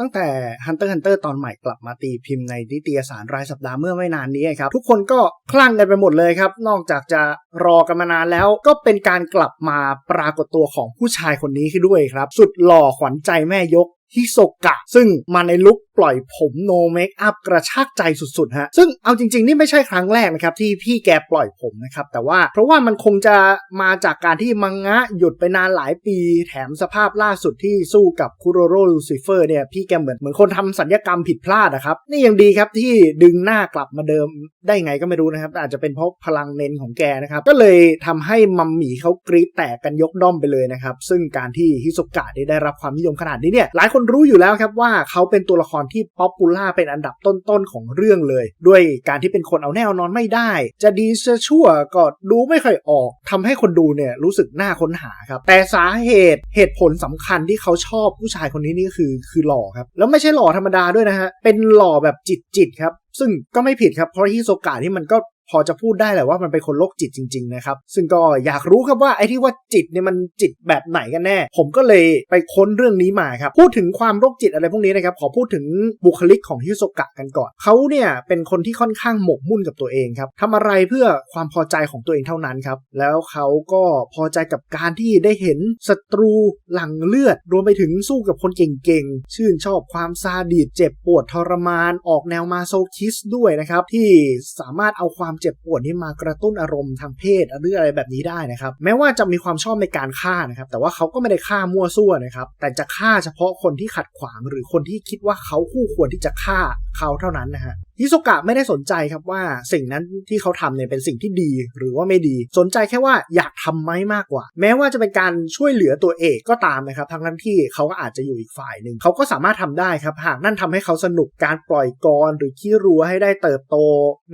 ตั้งแต่ Hunter x Hunter ตอนใหม่กลับมาตีพิมพ์ในนิตยสารรายสัปดาห์เมื่อไม่นานนี้ครับ ทุกคนก็คลั่งกันไปหมดเลยครับ นอกจากจะรอกันมานานแล้ว ก็เป็นการกลับมาปรากฏตัวของผู้ชายคนนี้ขึ้นด้วยครับ สุดหล่อขวัญใจแม่ยกฮิโซกะ ซึ่งมาในลุค ปล่อยผมโนเมคอัพกระชากใจสุดๆฮะซึ่งเอาจริงๆ นี่ไม่ใช่ครั้งแรกนะครับที่พี่แกปล่อยผมนะครับแต่ว่าเพราะว่ามันคงจะมาจากการที่มังงะหยุดไปนานหลายปี แถมสภาพล่าสุดที่สู้กับคุโรโรลูซิเฟอร์เนี่ยพี่แกเหมือนเหมือนคนทำสัญญกรรมผิดพลาดนะครับนี่ยังดีครับที่ดึงหน้ากลับมาเดิมได้ไงก็ไม่รู้นะครับ อาจจะเป็นเพราะพลังเน้นของแกนะครับก็เลยทำให้มัมหมี่เขากรี๊ดแตกกันยกด้อมไปเลยนะครับซึ่งการที่ฮิโซกะได้รับความนิยมขนาดนี้เนี่ยหลายคนรู้อยู่แล้วครับว่าเขาเป็นตัวละครที่ป๊อปปูล่าเป็นอันดับต้นๆของเรื่องเลย ด้วยการที่เป็นคนเอาแน่นอนไม่ได้ จะดีจะชั่วก็ดูไม่ค่อยออกทำให้คนดูเนี่ยรู้สึกน่าค้นหาครับ แต่สาเหตุเหตุผลสำคัญที่เขาชอบผู้ชายคนนี้นี่คือคือหล่อครับ แล้วไม่ใช่หล่อธรรมดาด้วยนะฮะเป็นหล่อแบบจิตจิตครับซึ่งก็ไม่ผิดครับ เพราะฮิโซกะที่มันก็ พอจะพูดได้แหละว่ามันเป็นคนโรคจิตจริง ๆ นะครับ ซึ่งก็อยากรู้ครับว่าไอ้ที่ว่าจิตเนี่ยมันจิตแบบไหนกันแน่ ผมก็เลยไปค้นเรื่องนี้มาครับ พูดถึงความโรคจิตอะไรพวกนี้นะครับ ขอพูดถึงบุคลิกของฮิโซกะกันก่อน เขาเนี่ยเป็นคนที่ค่อนข้างหมกมุ่นกับตัวเองครับทำอะไรเพื่อความพอใจของตัวเองเท่านั้นครับ แล้วเขาก็พอใจกับการที่ได้เห็นศัตรูหลั่งเลือด รวมไปถึงสู้กับคนเก่งๆ ชื่นชอบความซาดิสเจ็บปวดทรมาน ออกแนวมาโซคิสด้วยนะครับ ที่สามารถเอาความเจ็บปวดนี้มากระตุ้นอารมณ์ทางเพศหรืออะไรแบบนี้ได้นะครับแม้ว่าจะมีความชอบในการฆ่านะครับแต่ว่าเขาก็ไม่ได้ฆ่ามั่วซั่วนะครับแต่จะฆ่าเฉพาะคนที่ขัดขวาง หรือคนที่คิดว่าเขาคู่ควรที่จะฆ่าเขาเท่านั้นนะฮะ ฮิโซกะไม่ได้สนใจครับว่าสิ่งนั้นที่เขาทำเนี่ยเป็นสิ่งที่ดีหรือว่าไม่ดี สนใจแค่ว่าอยากทำไหมมากกว่า แม้ว่าจะเป็นการช่วยเหลือตัวเอกก็ตามนะครับทั้งนั้นที่เขาก็อาจจะอยู่อีกฝ่ายหนึ่งเขาก็สามารถทำได้ครับ หากนั่นทำให้เขาสนุกการปล่อยกรหรือขี้รัวให้ได้เติบโต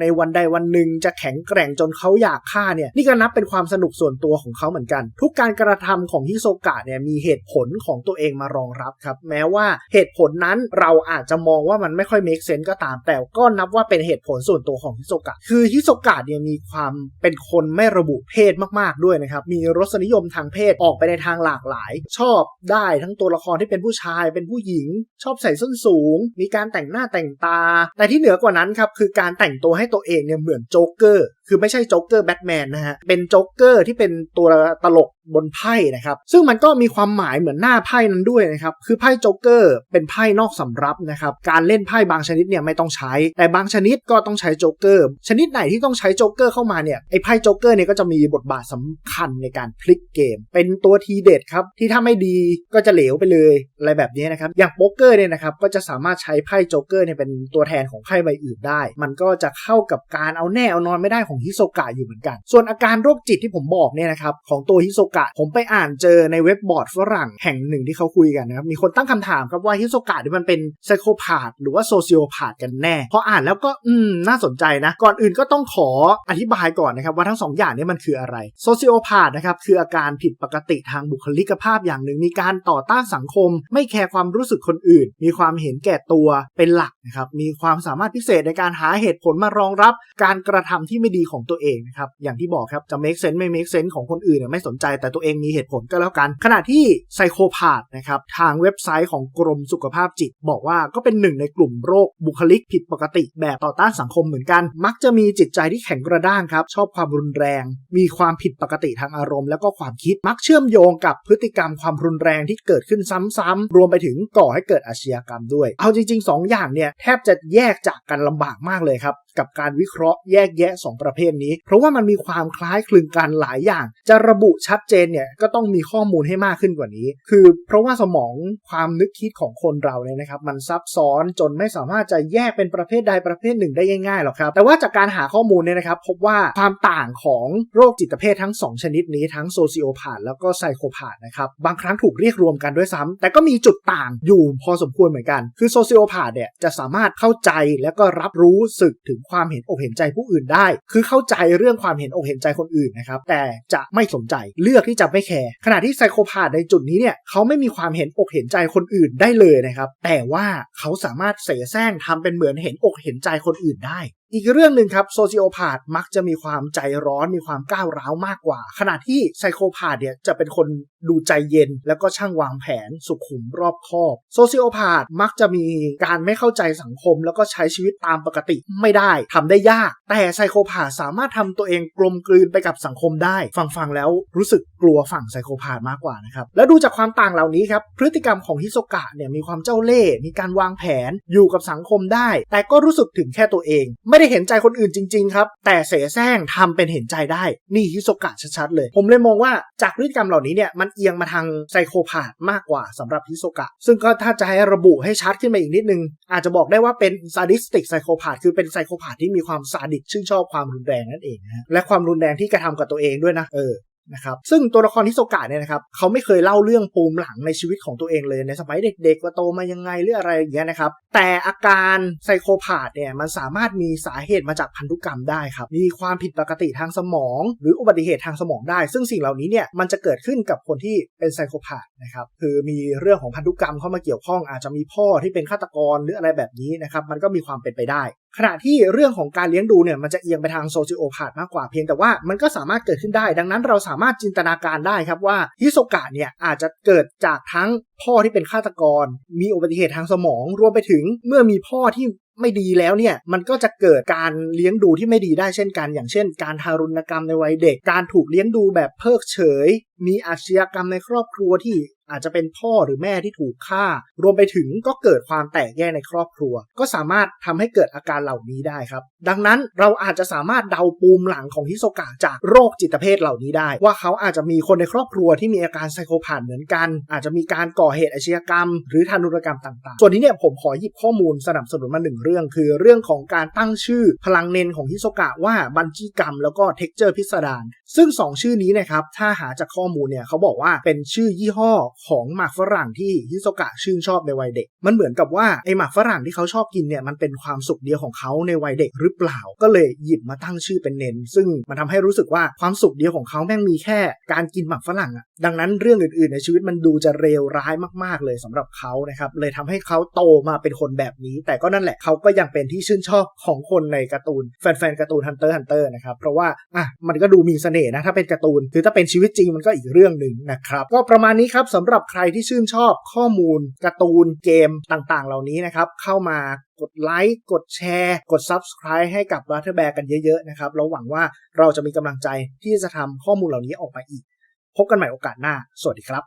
ในวันใดวันหนึ่งจะแข็งแกร่งจนเขาอยากฆ่าเนี่ยนี่ก็นับเป็นความสนุกส่วนตัวของเขาเหมือนกัน ทุกการกระทำของฮิโซกะเนี่ยมีเหตุผลของตัวเองมารองรับครับแม้ว่าเหตุผลนั้นเราอาจจะมองว่ามันไม่ค่อย make sense ก็ตามแต่ก็นับว่าเป็นเหตุผลส่วนตัวของฮิโซกะ คือฮิโซกะเนี่ยมีความเป็นคนไม่ระบุเพศมากๆด้วยนะครับ มีรสนิยมทางเพศออกไปในทางหลากหลาย ชอบได้ทั้งตัวละครที่เป็นผู้ชาย เป็นผู้หญิง ชอบใส่ส้นสูง มีการแต่งหน้าแต่งตา แต่ที่เหนือกว่านั้นครับคือการแต่งตัวให้ตัวเองเนี่ยเหมือนโจ๊กเกอร์ คือไม่ใช่โจ๊กเกอร์แบทแมนนะฮะ เป็นโจ๊กเกอร์ที่เป็นตัวตลกบนไพ่นะครับ ซึ่งมันก็มีความหมายเหมือนหน้าไพ่นั้นด้วยนะครับ คือไพ่โจ๊กเกอร์เป็นไพ่นอกสำรับนะครับ การเล่นไพ่บางชนิดเนี่ยไม่ต้องใช้ แต่บางชนิดก็ต้องใช้โจ๊กเกอร์ ชนิดไหนที่ต้องใช้โจ๊กเกอร์เข้ามาเนี่ย ไอ้ไพ่โจ๊กเกอร์เนี่ยก็จะมีบทบาทสำคัญในการพลิกเกม เป็นตัวทีเด็ดครับ ที่ถ้าไม่ดีก็จะเหลวไปเลย อะไรแบบนี้นะครับ อย่างโป๊กเกอร์เนี่ยนะครับ ก็จะสามารถใช้ไพ่โจ๊กเกอร์เนี่ยเป็นตัวแทนของไพ่ใบอื่นได้ มันก็จะเข้ากับการเอาแน่เอานอนไม่ได้ของฮิโซกะอยู่เหมือนกัน ส่วนอาการโรคจิตที่ผมบอกเนี่ยนะครับของตัวฮิโซกะผมไปอ่านเจอในเว็บบอร์ดฝรั่งแห่งหนึ่งที่เขาคุยกันนะครับมีคนตั้งคำถามครับว่าฮิโซกะที่มันเป็นไซโคพาธหรือว่าโซเชียลพาธกันแน่พออ่านแล้วก็อืมน่าสนใจนะ ก่อนอื่นก็ต้องขออธิบายก่อนนะครับว่าทั้งสองอย่างนี้มันคืออะไรโซเชียลพาธนะครับคืออาการผิดปกติทางบุคลิกภาพอย่างหนึ่งมีการต่อต้านสังคม ไม่แคร์ความรู้สึกคนอื่น มีความเห็นแก่ตัวเป็นหลักนะครับมีความสามารถพิเศษในการหาเหตุผลมารองรับ การกระทำที่ไม่ดีของตัวเองนะครับ อย่างที่บอกครับ จะ make sense ไม่ make sense ของคนอื่นเนี่ยไม่สนใจแต่ตัวเองมีเหตุผลก็แล้วกัน ขณะที่ไซโคพาธนะครับ ทางเว็บไซต์ของกรมสุขภาพจิต บอกว่าก็เป็นหนึ่งในกลุ่มโรคบุคลิกผิดปกติ แบบต่อต้านสังคมเหมือนกัน มักจะมีจิตใจที่แข็งกระด้างครับ ชอบความรุนแรง มีความผิดปกติทางอารมณ์แล้วก็ความคิดมักเชื่อมโยงกับพฤติกรรมความรุนแรงที่เกิดขึ้นซ้ำๆรวมไปถึงก่อให้เกิดอาชญากรรมด้วย เอาจริง ๆ 2 อย่างเนี่ยแทบจะแยกจากกันลำบากมากเลยครับ กับการวิเคราะห์แยกแยะ 2 ประเภทนี้ เพราะว่ามันมีความคล้ายคลึงกันหลายอย่าง จะระบุชัดเจนเนี่ยก็ต้องมีข้อมูลให้มากขึ้นกว่านี้ คือเพราะว่าสมองความนึกคิดของคนเราเนี่ยนะครับมันซับซ้อนจนไม่สามารถจะแยกเป็นประเภทใดประเภทหนึ่งได้ง่ายๆหรอกครับ แต่ว่าจากการหาข้อมูลเนี่ยนะครับพบว่าความต่างของโรคจิตเภททั้ง 2 ชนิดนี้ทั้งโซซิโอพาธแล้วก็ไซโคพาธนะครับบางครั้งถูกเรียกรวมกันด้วยซ้ำแต่ก็มีจุดต่างอยู่พอสมควรเหมือนกัน คือโซซิโอพาธเนี่ยจะสามารถเข้าใจแล้วก็รับรู้สึกถึงความเห็นอกเห็นใจผู้อื่นได้ คือเข้าใจเรื่องความเห็นอกเห็นใจคนอื่นนะครับ แต่จะไม่สนใจเลือกที่จะไม่แคร์ขณะที่ไซโคพาธในจุดนี้เนี่ยเขาไม่มีความเห็นอกเห็นใจคนอื่นได้เลยนะครับ แต่ว่าเขาสามารถเสแสร้งทำเป็นเหมือนเห็นอกเห็นใจคนอื่นได้อีกเรื่องหนึ่งครับโซซิโอพาธมักจะมีความใจร้อนมีความก้าวร้าวมากกว่า ขณะที่ไซโคพาธเนี่ยจะเป็นคนดูใจเย็น แล้วก็ช่างวางแผนสุขุมรอบคอบโซซิโอพาธมักจะมีการไม่เข้าใจสังคม แล้วก็ใช้ชีวิตตามปกติไม่ได้ทำได้ยาก แต่ไซโคพาธสามารถทำตัวเองกลมกลืนไปกับสังคมได้ ฟังฟังๆแล้วรู้สึกกลัวฝั่งไซโคพาธมากกว่านะครับแล้วดูจากความต่างเหล่านี้ครับพฤติกรรมของฮิโซกะเนี่ยมีความเจ้าเล่ห์มีการวางแผนอยู่กับสังคมได้ แต่ก็รู้สึกถึงแค่ตัวเองไม่ได้เห็นใจคนอื่นจริง ๆ ครับ แต่เสแสร้งทำเป็นเห็นใจได้ นี่ฮิโซกะชัดๆเลย ผมเลยมองว่าจากพฤติกรรมเหล่านี้เนี่ยมันเอียงมาทางไซโคพาธมากกว่าสำหรับฮิโซกะ ซึ่งก็ถ้าจะให้ระบุให้ชัดขึ้นมาอีกนิดนึง อาจจะบอกได้ว่าเป็นซาดิสติกไซโคพาธคือเป็นไซโคพาธที่มีความซาดิสชื่นชอบความรุนแรงนั่นเองนะและความรุนแรงที่กระทำกับตัวเองด้วยนะเออ นะครับซึ่งตัวละครฮิโซกะเนี่ยนะครับเขาไม่เคยเล่าเรื่องปูมหลังในชีวิตของตัวเองเลยในสมัยเด็กๆว่าโตมายังไงหรืออะไรอย่างเงี้ยนะครับแต่อาการไซโคพาธเนี่ยมันสามารถมีสาเหตุมาจากพันธุกรรมได้ครับมีความผิดปกติทางสมอง หรืออุบัติเหตุทางสมองได้ ซึ่งสิ่งเหล่านี้เนี่ยมันจะเกิดขึ้นกับคนที่เป็นไซโคพาธนะครับคือมีเรื่องของพันธุกรรมเข้ามาเกี่ยวข้องอาจจะมีพ่อที่เป็นฆาตกรหรืออะไรแบบนี้นะครับมันก็มีความเป็นไปได้ ขณะที่เรื่องของการเลี้ยงดูเนี่ยมันจะเอียงไปทางโซซิโอพาธมากกว่าเพียงแต่ว่ามันก็สามารถเกิดขึ้นได้ ดังนั้นเราสามารถจินตนาการได้ครับว่าฮิโซกะเนี่ยอาจจะเกิดจากทั้งพ่อที่เป็นฆาตกร มีอุบัติเหตุทางสมอง รวมไปถึงเมื่อมีพ่อที่ไม่ดีแล้วเนี่ยมันก็จะเกิดการเลี้ยงดูที่ไม่ดีได้เช่นกัน อย่างเช่น การทารุณกรรมในวัยเด็ก การถูกเลี้ยงดูแบบเพิกเฉยมีอาชญากรรมในครอบครัวที่อาจจะเป็นพ่อหรือแม่ที่ถูกฆ่า รวมไปถึงก็เกิดความแตกแยกในครอบครัว ก็สามารถทำให้เกิดอาการเหล่านี้ได้ครับ ดังนั้นเราอาจจะสามารถเดาปูมหลังของฮิโซกะจากโรคจิตเภทเหล่านี้ได้ ว่าเขาอาจจะมีคนในครอบครัวที่มีอาการไซโคพาธเหมือนกัน อาจจะมีการก่อเหตุอาชญากรรม หรือทารุณกรรมต่างๆ ส่วนนี้เนี่ยผมขอหยิบข้อมูลสนับสนุนมาหนึ่งเรื่อง คือเรื่องของการตั้งชื่อพลังเนนของฮิโซกะว่าบันจีกรรมแล้วก็เท็กเจอร์พิสดารซึ่งสองชื่อนี้นะครับ ถ้าหาจากข้อมูลเนี่ยเขาบอกว่าเป็นชื่อยี่ห้อของหมากฝรั่งที่ฮิโซกะชื่นชอบในวัยเด็ก มันเหมือนกับว่าไอหมากฝรั่งที่เขาชอบกินเนี่ยมันเป็นความสุขเดียวของเขาในวัยเด็กหรือเปล่า ก็เลยหยิบมาตั้งชื่อเป็นเนนซึ่งมันทำให้รู้สึกว่าความสุขเดียวของเขาแม่งมีแค่การกินหมากฝรั่งอะดังนั้นเรื่องอื่นๆ ในชีวิตมันดูจะเลวร้ายมากๆเลยสำหรับเขานะครับเลยทำให้เขาโตมาเป็นคนแบบนี้ แต่ก็นั่นแหละเขาก็ยังเป็นที่ชื่นชอบของคนในการ์ตูนแฟนๆการ์ตูนฮันเตอร์ฮันเตอร์นะครับเพราะว่าอะมันก็ดูมีเสน่ห์นะถ้าเป็นการ์ตูนคือถ้าเป็นชีวิตจริงมันก็อีกเรื่องหนึ่งนะครับก็ประมาณนี้ครับสำหรับใครที่ชื่นชอบข้อมูลการ์ตูนเกมต่างๆ เหล่านี้นะครับเข้ามากดไลค์ กดแชร์ กด Subscribe ให้กับ b u t t e r b e a r กันเยอะๆนะครับเราหวังว่าเราจะมีกำลังใจที่จะทำข้อมูลเหล่านี้ออกมาอีก พบกันใหม่โอกาสหน้า สวัสดีครับ